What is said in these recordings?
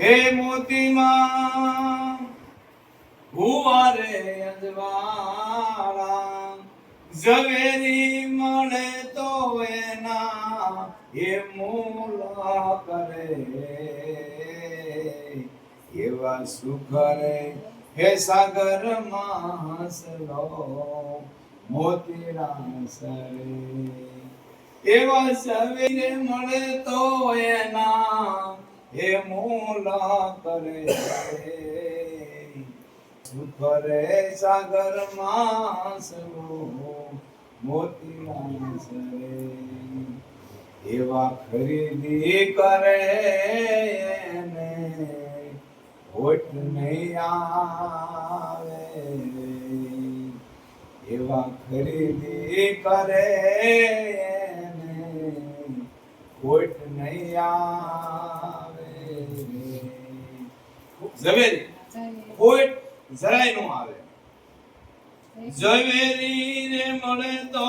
હે મોતીમાં હુવારે અજવાળા. ઝવેરી મળે તો એના, એ મૂલ કરે. એવા સુખ રે હે સાગર માસલો મોતીરા સરે. એવા સવીરે મળે તો એના એ મૂલ કરે. સુખ રે સાગર માસલો મોતી માસરે એવા ખરીદી કરે એને હોટ નહીં આવે. એવા ખરીદી કરે હોટ નહીં આવે. ઝવેરી હોટ જરાય નો આવે. ઝવેરી ને મળે તો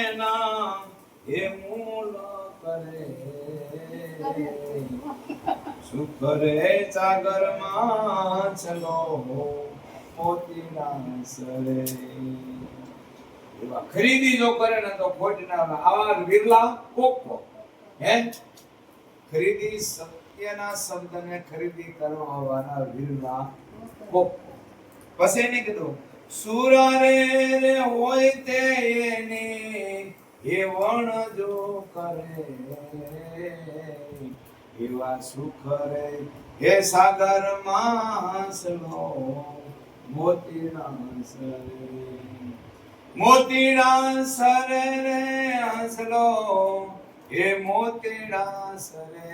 એના એ મૂળ કરે. સુખ રે સાગરમાં ચલો મોતીના સરે. એવા ખરીદી જો કરે ને તો ખોટ ના આવા વિરલા કોકો. હે? ખરીદી સત્યના શબ્દને ખરીદી કરવા વાળા વિરલા. પછી એને કીધું, સુરારે રે હોય તે એની, એ વણ જો કરે, એવા સુખ રે. હે સાગર માસનો મોતીના સરે મોતીના સરે રે હસલો એ મોતીડા સરે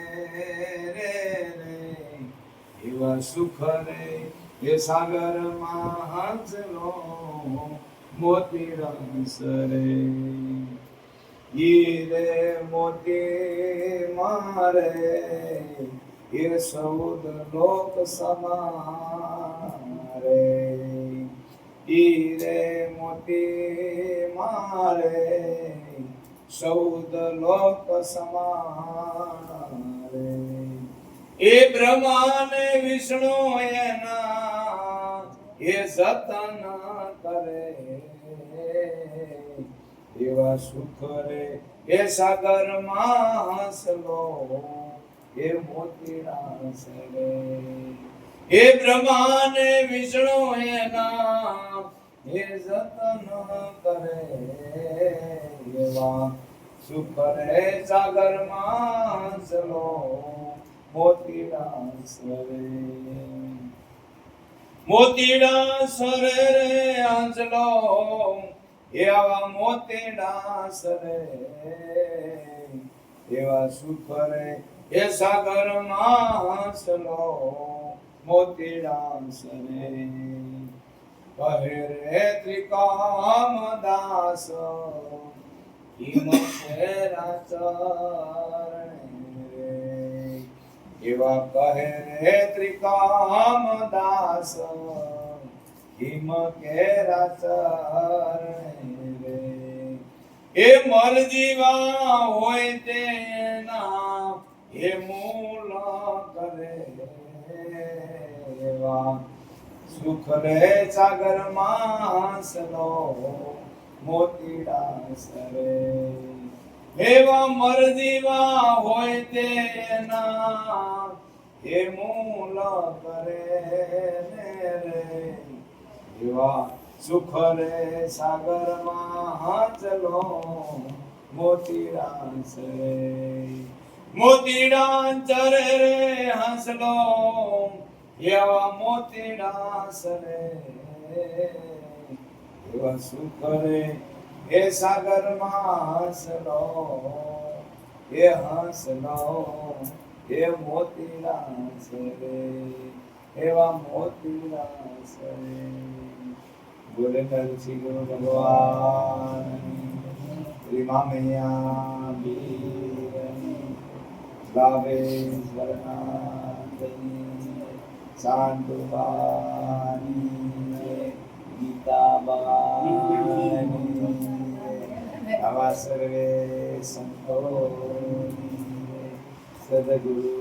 રે રે. એવા સુખ રે એ સાગરમાં હંસલો મોતીડા સરે. ઈ રે મોતી મારે, એ સૌદ લોક સમારે. ઈ રે મોતી મારે સૌદ લોક સમારે એ બ્રહ્મા વિષ્ણુ એના, એ જતન કરે. એવા સુખ રે, એ સાગરમાં હસલો એ મોતીડા સરે એ બ્રહ્મા વિષ્ણુ એના એ જતન કરે એવા સુખ રે સાગરમાં હસલો મોતીડા સરે મોતીડા સરે રે આંચલો એવા મોતીડા સરે એવા સુખ રે એ સાગર માસલો મોતીડા સરે કહે રે ત્રિકામ દાસ હિમ ફેરા રે એવા કહે રે ત્રિકામ દાસ હિમ કેરા ચરણે રે એ મર જીવા હોય તેના એ મૂલ કરે એવા સુખ રે સાગર માસલો મોતીડા સરે એવા મરજીવા હોય તેના એ મૂલ કરે રે. એવા સુખ રે સાગરમાં ચલો મોતીડા સરે મોતીડા ચરે રે હસલો એવા મોતીડા સરે એવા શું કરે એ સાગરમાં હસલો એ હસલો એ મોતીડા સરે એવા મોતીડા સરે બોલે નરસિંહ ભગવાન. શ્રી મામૈયા ગાવે સ્વરનાથની சாண்டுவாணி गीतावाणी तवा सर्वे सन्तो सद्गुरु